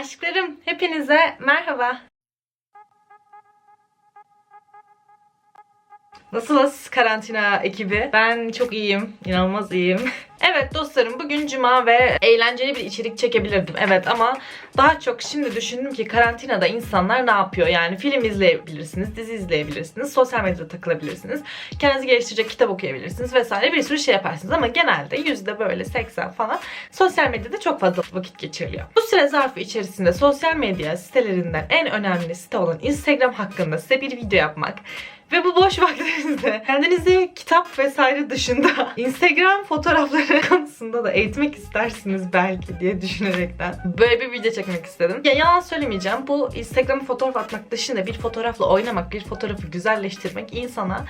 Aşklarım hepinize merhaba. Nasılsınız karantina ekibi? Ben çok iyiyim. inanılmaz iyiyim. Evet dostlarım bugün cuma ve eğlenceli bir içerik çekebilirdim. Evet ama daha çok şimdi düşündüm ki karantinada insanlar ne yapıyor? Yani film izleyebilirsiniz, dizi izleyebilirsiniz, sosyal medyada takılabilirsiniz, kendinizi geliştirecek kitap okuyabilirsiniz vesaire bir sürü şey yaparsınız. Ama genelde yüzde böyle 80 falan sosyal medyada çok fazla vakit geçiriliyor. Bu süre zarfı içerisinde sosyal medya sitelerinden en önemli site olan Instagram hakkında size bir video yapmak ve bu boş vaktinizde kendinizi kitap vesaire dışında Instagram fotoğrafları konusunda da eğitmek istersiniz belki diye düşünerekten böyle bir video çekmek istedim. Ya yalan söylemeyeceğim. Bu Instagram fotoğraf atmak dışında bir fotoğrafla oynamak, bir fotoğrafı güzelleştirmek insana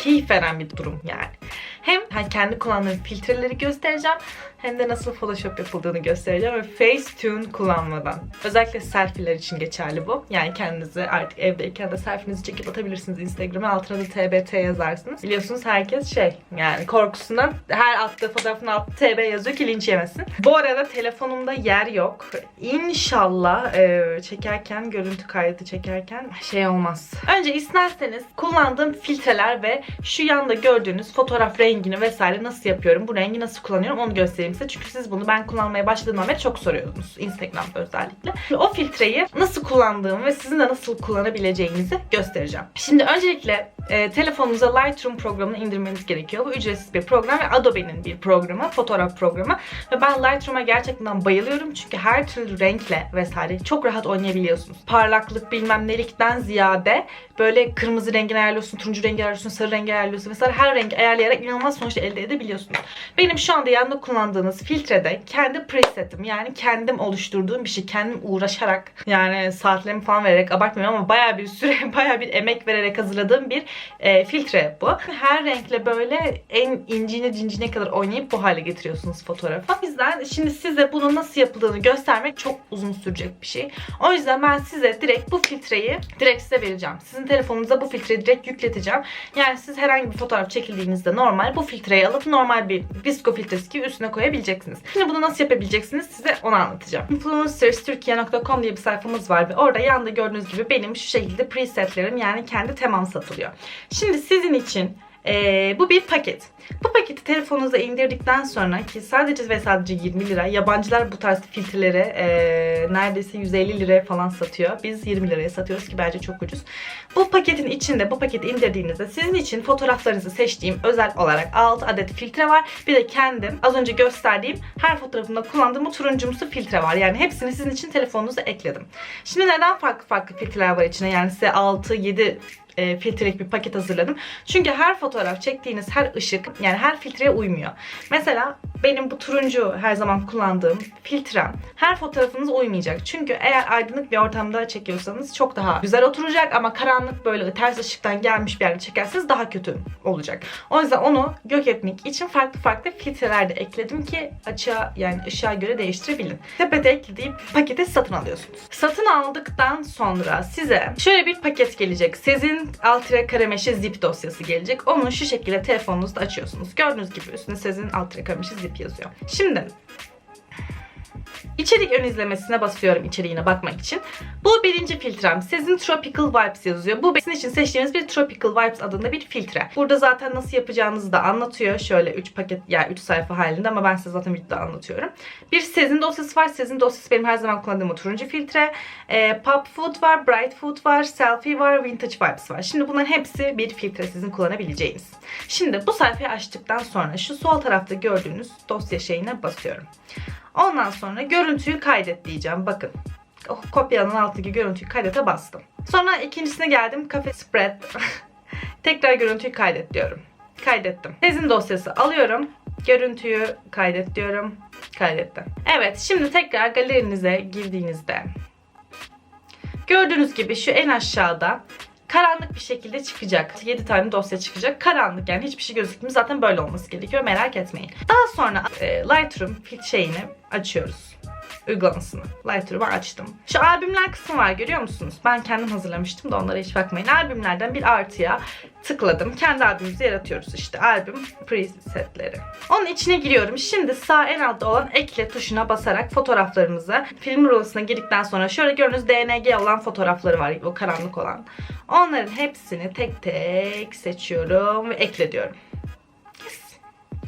keyif veren bir durum yani. Hem hani kendi kullandığım filtreleri göstereceğim hem de nasıl Photoshop yapıldığını göstereceğim ve Facetune kullanmadan. Özellikle selfie'ler için geçerli bu. Yani kendinizi artık evdeyken de selfie'nizi çekip atabilirsiniz Instagram'a. Altına da TBT yazarsınız. Biliyorsunuz herkes şey yani korkusundan her attığı fotoğrafın altına TB yazıyor ki linç yemesin. Bu arada telefonumda yer yok. İnşallah e, çekerken, görüntü kaydı çekerken şey olmaz. Önce isterseniz kullandığım filtreler ve şu yanda gördüğünüz fotoğraf rengini vesaire nasıl yapıyorum, bu rengi nasıl kullanıyorum onu göstereyim size. Çünkü siz bunu ben kullanmaya başladığımdan beri çok soruyordunuz. Instagram'da özellikle. O filtreyi nasıl kullandığımı ve sizin de nasıl kullanabileceğinizi göstereceğim. Şimdi öncelikle e, telefonunuza Lightroom programını indirmeniz gerekiyor. Bu ücretsiz bir program ve Adobe'nin bir programı, fotoğraf programı. Ve ben Lightroom'a gerçekten bayılıyorum çünkü her türlü renkle vesaire çok rahat oynayabiliyorsunuz. Parlaklık bilmem nelikten ziyade böyle kırmızı rengini ayarlıyorsun, turuncu rengi ayarlıyorsun, sarı rengi ayarlıyorsun vesaire her rengi ayarlayarak inanılmaz sonuçlar elde edebiliyorsunuz. Benim şu anda yanında kullandığınız filtrede kendi presetim yani kendim oluşturduğum bir şey, kendim uğraşarak yani saatlerimi falan vererek abartmıyorum ama bayağı bir süre, bayağı bir emek vererek hazırladığım bir e, filtre bu. Her renkle böyle en incine cincine kadar oynayıp bu hale getiriyorsunuz fotoğrafı. O yüzden şimdi size bunun nasıl yapıldığını göstermek çok uzun sürecek bir şey. O yüzden ben size direkt bu filtreyi direkt size vereceğim. Sizin telefonunuza bu filtreyi direkt yükleteceğim. Yani siz herhangi bir fotoğraf çekildiğinizde normal bu filtreyi alıp normal bir disco filtresi gibi üstüne koyabileceksiniz. Şimdi bunu nasıl yapabileceksiniz size onu anlatacağım. influencersturkiye.com diye bir sayfamız var ve orada yanında gördüğünüz gibi benim şu şekilde presetlerim yani kendi temam satılıyor. Şimdi sizin için ee, bu bir paket. Bu paketi telefonunuza indirdikten sonra ki sadece ve sadece 20 lira. Yabancılar bu tarz filtreleri e, neredeyse 150 liraya falan satıyor. Biz 20 liraya satıyoruz ki bence çok ucuz. Bu paketin içinde bu paketi indirdiğinizde sizin için fotoğraflarınızı seçtiğim özel olarak 6 adet filtre var. Bir de kendim az önce gösterdiğim her fotoğrafımda kullandığım bu turuncumsu filtre var. Yani hepsini sizin için telefonunuza ekledim. Şimdi neden farklı farklı filtreler var içine? Yani size 6-7 e, filtrelik bir paket hazırladım. Çünkü her fotoğraf çektiğiniz her ışık yani her filtreye uymuyor. Mesela benim bu turuncu her zaman kullandığım filtrem her fotoğrafınız uymayacak. Çünkü eğer aydınlık bir ortamda çekiyorsanız çok daha güzel oturacak ama karanlık böyle ters ışıktan gelmiş bir yerde çekerseniz daha kötü olacak. O yüzden onu gök etmek için farklı farklı filtreler de ekledim ki açığa yani ışığa göre değiştirebilin. Sepete eklediğim paketi satın alıyorsunuz. Satın aldıktan sonra size şöyle bir paket gelecek. Sizin Altre Karameşe zip dosyası gelecek. Onu şu şekilde telefonunuzda açıyorsunuz. Gördüğünüz gibi üstünde sizin Altre Karameşe zip yazıyor. Şimdi İçerik ön izlemesine basıyorum içeriğine bakmak için. Bu birinci filtrem. Sizin Tropical Vibes yazıyor. Bu sizin için seçtiğiniz bir Tropical Vibes adında bir filtre. Burada zaten nasıl yapacağınızı da anlatıyor. Şöyle 3 paket yani 3 sayfa halinde ama ben size zaten videoda anlatıyorum. Bir Sezin dosyası var. Sezin dosyası benim her zaman kullandığım turuncu filtre. E, Pop Food var, Bright Food var, Selfie var, Vintage Vibes var. Şimdi bunların hepsi bir filtre sizin kullanabileceğiniz. Şimdi bu sayfayı açtıktan sonra şu sol tarafta gördüğünüz dosya şeyine basıyorum. Ondan sonra görüntüyü kaydet diyeceğim. Bakın. O kopyanın alttaki görüntüyü kaydete bastım. Sonra ikincisine geldim. Cafe Spread. Tekrar görüntüyü kaydet diyorum. Kaydettim. Tezin dosyası alıyorum. Görüntüyü kaydet diyorum. Kaydettim. Evet şimdi tekrar galerinize girdiğinizde gördüğünüz gibi şu en aşağıda karanlık bir şekilde çıkacak. 7 tane dosya çıkacak. Karanlık yani hiçbir şey gözükmüyor. Zaten böyle olması gerekiyor. Merak etmeyin. Daha sonra e, Lightroom fil şeyini açıyoruz. Uygulamasını. Lightroom'u açtım. Şu albümler kısmı var görüyor musunuz? Ben kendim hazırlamıştım da onlara hiç bakmayın. Albümlerden bir artıya tıkladım. Kendi albümümüzü yaratıyoruz işte. Albüm presetleri. Onun içine giriyorum. Şimdi sağ en altta olan ekle tuşuna basarak fotoğraflarımızı film rulosununa girdikten sonra şöyle gördüğünüz DNG olan fotoğrafları var. O karanlık olan. Onların hepsini tek tek seçiyorum ve ekle diyorum.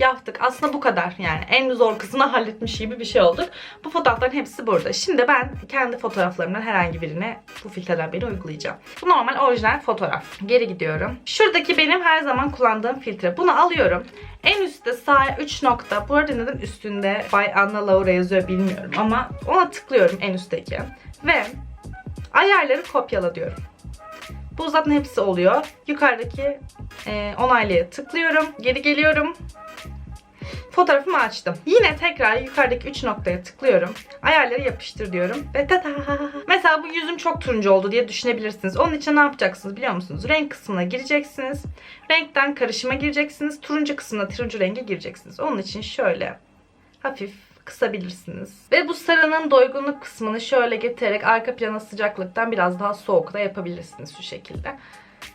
Yaptık. Aslında bu kadar yani. En zor kısmını halletmiş gibi bir şey olduk. Bu fotoğrafların hepsi burada. Şimdi ben kendi fotoğraflarımdan herhangi birine bu filtreler beni uygulayacağım. Bu normal orijinal fotoğraf. Geri gidiyorum. Şuradaki benim her zaman kullandığım filtre. Bunu alıyorum. En üstte sağ 3 nokta. Bu arada neden üstünde Bay Anna Laura yazıyor bilmiyorum ama ona tıklıyorum en üstteki. Ve ayarları kopyala diyorum. Bu zaten hepsi oluyor. Yukarıdaki e, onaylaya tıklıyorum. Geri geliyorum. Fotoğrafımı açtım. Yine tekrar yukarıdaki 3 noktaya tıklıyorum. Ayarları yapıştır diyorum. Ve tada! Mesela bu yüzüm çok turuncu oldu diye düşünebilirsiniz. Onun için ne yapacaksınız biliyor musunuz? Renk kısmına gireceksiniz. Renkten karışıma gireceksiniz. Turuncu kısmına turuncu renge gireceksiniz. Onun için şöyle hafif kısabilirsiniz. Ve bu sarının doygunluk kısmını şöyle getirerek arka plana sıcaklıktan biraz daha soğuk da yapabilirsiniz şu şekilde.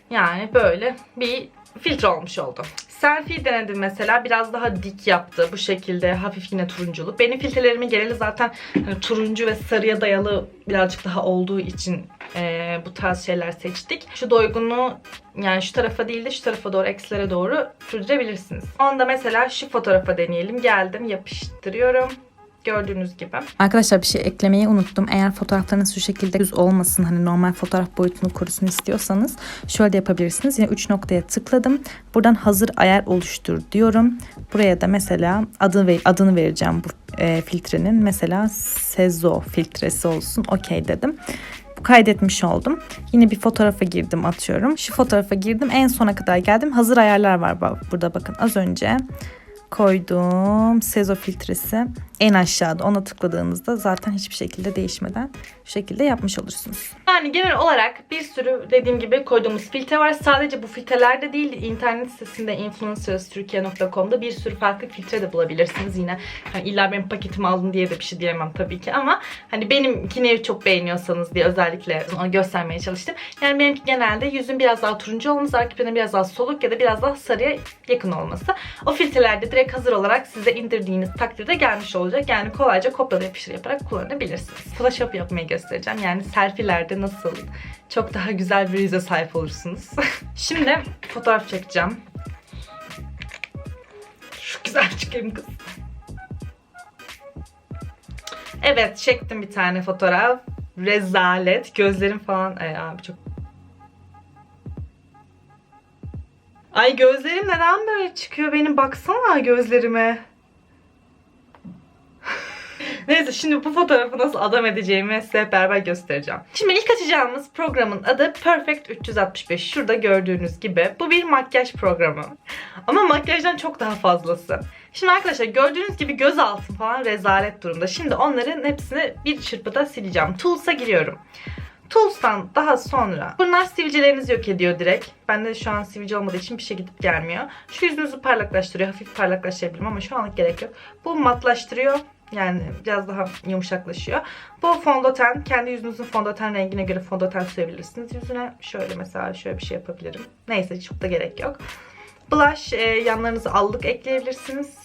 Yani böyle bir filtre olmuş oldu. Selfie denedim mesela. Biraz daha dik yaptı. Bu şekilde hafif yine turunculuk. Benim filtrelerimin geneli zaten hani turuncu ve sarıya dayalı birazcık daha olduğu için e, bu tarz şeyler seçtik. Şu doygunluğu yani şu tarafa değil de şu tarafa doğru, eksilere doğru sürdürebilirsiniz. Onda mesela şu fotoğrafa deneyelim. Geldim, yapıştırıyorum. Gördüğünüz gibi. Arkadaşlar bir şey eklemeyi unuttum. Eğer fotoğraflarınız şu şekilde düz olmasın hani normal fotoğraf boyutunu korusun istiyorsanız şöyle de yapabilirsiniz. Yine 3 noktaya tıkladım. Buradan hazır ayar oluştur diyorum. Buraya da mesela adı ve adını vereceğim bu e, filtrenin. Mesela Sezo filtresi olsun. Okey dedim kaydetmiş oldum. Yine bir fotoğrafa girdim atıyorum. Şu fotoğrafa girdim en sona kadar geldim. Hazır ayarlar var burada bakın az önce koyduğum Sezo filtresi en aşağıda ona tıkladığınızda zaten hiçbir şekilde değişmeden şu şekilde yapmış olursunuz. Yani genel olarak bir sürü dediğim gibi koyduğumuz filtre var. Sadece bu filtrelerde değil internet sitesinde influencersturkiye.com'da bir sürü farklı filtre de bulabilirsiniz. Yine hani illa benim paketimi alın diye de bir şey diyemem tabii ki ama hani benimkini çok beğeniyorsanız diye özellikle onu göstermeye çalıştım. Yani benimki genelde yüzün biraz daha turuncu olması, arka biraz daha soluk ya da biraz daha sarıya yakın olması. O filtrelerde direkt hazır olarak size indirdiğiniz takdirde gelmiş olacak. Yani kolayca kopyala yapıştır yaparak kullanabilirsiniz. Photoshop yapmayı göstereceğim. Yani selfielerde nasıl çok daha güzel bir yüze sahip olursunuz. Şimdi fotoğraf çekeceğim. Şu güzel çıkayım kız. Evet çektim bir tane fotoğraf. Rezalet. Gözlerim falan. Ay abi çok Ay gözlerim neden böyle çıkıyor benim? Baksana gözlerime. Neyse şimdi bu fotoğrafı nasıl adam edeceğimi size hep beraber göstereceğim. Şimdi ilk açacağımız programın adı Perfect 365. Şurada gördüğünüz gibi. Bu bir makyaj programı. Ama makyajdan çok daha fazlası. Şimdi arkadaşlar gördüğünüz gibi göz altı falan rezalet durumda. Şimdi onların hepsini bir çırpıda sileceğim. Tools'a giriyorum. Tools'tan daha sonra bunlar sivilcelerinizi yok ediyor direkt. Bende şu an sivilce olmadığı için bir şey gidip gelmiyor. Şu yüzünüzü parlaklaştırıyor. Hafif parlaklaştırabilirim ama şu anlık gerek yok. Bu matlaştırıyor. Yani biraz daha yumuşaklaşıyor. Bu fondöten. Kendi yüzünüzün fondöten rengine göre fondöten sürebilirsiniz yüzüne. Şöyle mesela şöyle bir şey yapabilirim. Neyse çok da gerek yok. Blush e, yanlarınızı allık ekleyebilirsiniz.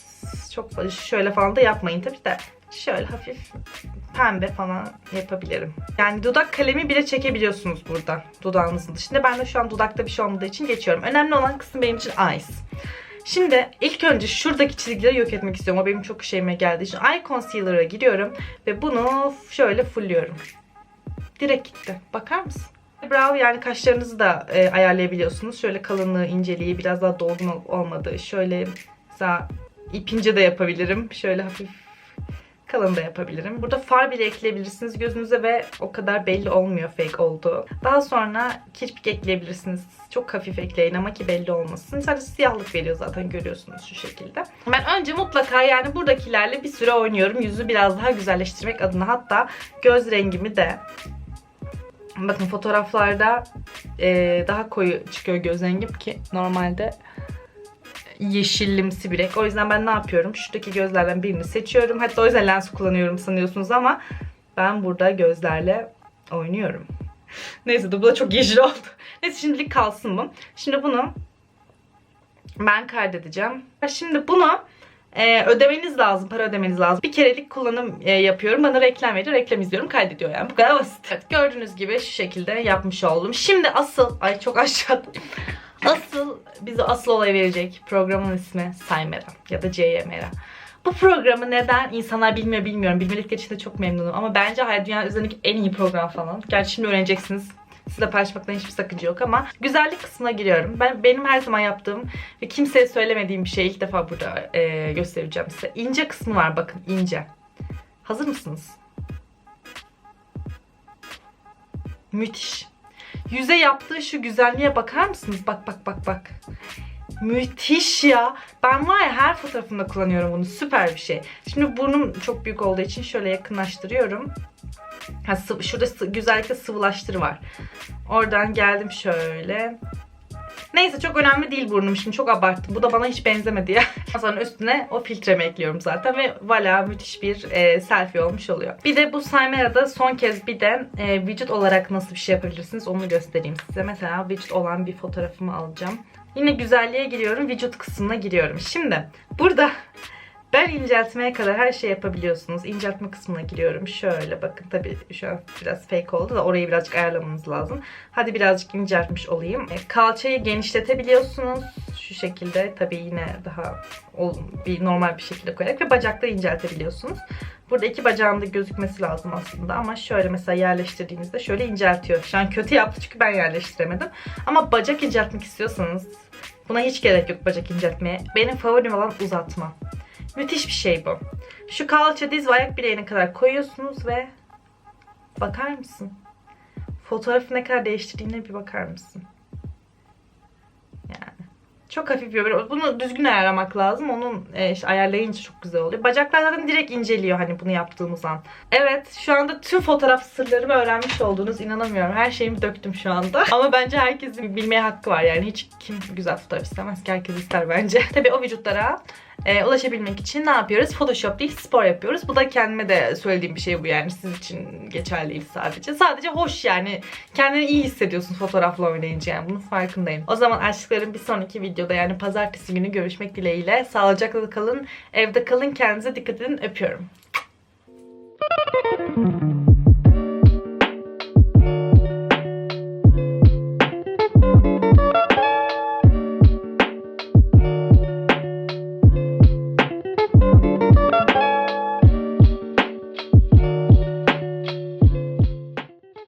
Çok şöyle falan da yapmayın tabii de. Şöyle hafif pembe falan yapabilirim. Yani dudak kalemi bile çekebiliyorsunuz burada dudağınızın dışında. Ben de şu an dudakta bir şey olmadığı için geçiyorum. Önemli olan kısım benim için eyes. Şimdi ilk önce şuradaki çizgileri yok etmek istiyorum. O benim çok şeyime geldiği için. Eye Concealer'a giriyorum ve bunu şöyle fullüyorum. Direkt gitti. Bakar mısın? Brow yani kaşlarınızı da e, ayarlayabiliyorsunuz. Şöyle kalınlığı, inceliği, biraz daha dolgun olmadığı. Şöyle mesela ipince de yapabilirim. Şöyle hafif kalın da yapabilirim. Burada far bile ekleyebilirsiniz gözünüze ve o kadar belli olmuyor fake olduğu. Daha sonra kirpik ekleyebilirsiniz. Çok hafif ekleyin ama ki belli olmasın. Sadece siyahlık veriyor zaten görüyorsunuz şu şekilde. Ben önce mutlaka yani buradakilerle bir süre oynuyorum. Yüzü biraz daha güzelleştirmek adına. Hatta göz rengimi de Bakın fotoğraflarda e, daha koyu çıkıyor göz rengim ki normalde yeşillimsi bir renk. O yüzden ben ne yapıyorum? Şuradaki gözlerden birini seçiyorum. Hatta o yüzden lens kullanıyorum sanıyorsunuz ama ben burada gözlerle oynuyorum. Neyse dur bu da çok yeşil oldu. Neyse şimdilik kalsın bu. Şimdi bunu ben kaydedeceğim. Şimdi bunu e, ödemeniz lazım, para ödemeniz lazım. Bir kerelik kullanım e, yapıyorum. Bana reklam veriyor, reklam izliyorum, kaydediyor yani. Bu kadar basit. Evet, gördüğünüz gibi şu şekilde yapmış oldum. Şimdi asıl, ay çok aşağıda. Asıl, bize asıl olay verecek programın ismi Saymera ya da CYMera. Bu programı neden insanlar bilmiyor bilmiyorum. Bilmedikleri için de çok memnunum. Ama bence hayat dünya üzerindeki en iyi program falan. Gerçi şimdi öğreneceksiniz. Size paylaşmaktan hiçbir sakınca yok ama güzellik kısmına giriyorum. Ben benim her zaman yaptığım ve kimseye söylemediğim bir şeyi ilk defa burada e, göstereceğim size. İnce kısmı var bakın ince. Hazır mısınız? Müthiş. Yüze yaptığı şu güzelliğe bakar mısınız? Bak bak bak bak. Müthiş ya. Ben var ya her fotoğrafımda kullanıyorum bunu. Süper bir şey. Şimdi burnum çok büyük olduğu için şöyle yakınlaştırıyorum. Ha, sıvı, şurada sı- güzellikle sıvılaştır var. Oradan geldim şöyle. Neyse çok önemli değil burnum şimdi çok abarttım. Bu da bana hiç benzemedi ya. Sonra üstüne o filtremi ekliyorum zaten ve voilà müthiş bir e, selfie olmuş oluyor. Bir de bu Saymera'da son kez bir de e, vücut olarak nasıl bir şey yapabilirsiniz onu göstereyim size. Mesela vücut olan bir fotoğrafımı alacağım. Yine güzelliğe giriyorum, vücut kısmına giriyorum. Şimdi burada ben inceltmeye kadar her şey yapabiliyorsunuz. İnceltme kısmına giriyorum. Şöyle bakın tabii şu an biraz fake oldu da orayı birazcık ayarlamanız lazım. Hadi birazcık inceltmiş olayım. E, Kalçayı genişletebiliyorsunuz. Şu şekilde tabii yine daha bir normal bir şekilde koyarak ve bacakları inceltebiliyorsunuz. Burada iki bacağın da gözükmesi lazım aslında ama şöyle mesela yerleştirdiğinizde şöyle inceltiyor. Şu an kötü yaptı çünkü ben yerleştiremedim. Ama bacak inceltmek istiyorsanız buna hiç gerek yok bacak inceltmeye. Benim favorim olan uzatma. Müthiş bir şey bu. Şu kalça diz ve ayak bileğine kadar koyuyorsunuz ve bakar mısın? Fotoğrafı ne kadar değiştirdiğine bir bakar mısın? Yani. Çok hafif bir. Bunu düzgün ayarlamak lazım. Onun e, işte ayarlayınca çok güzel oluyor. Bacaklar zaten direkt inceliyor hani bunu yaptığımız an. Evet şu anda tüm fotoğraf sırlarımı öğrenmiş olduğunuz inanamıyorum. Her şeyimi döktüm şu anda. Ama bence herkesin bilmeye hakkı var yani. Hiç kim güzel fotoğraf istemez ki herkes ister bence. Tabii o vücutlara e, ulaşabilmek için ne yapıyoruz? Photoshop değil spor yapıyoruz. Bu da kendime de söylediğim bir şey bu yani. Siz için geçerli değil sadece. Sadece hoş yani. Kendini iyi hissediyorsun fotoğrafla oynayınca yani. Bunun farkındayım. O zaman aşklarım bir sonraki videoda yani pazartesi günü görüşmek dileğiyle. Sağlıcakla kalın. Evde kalın. Kendinize dikkat edin. Öpüyorum.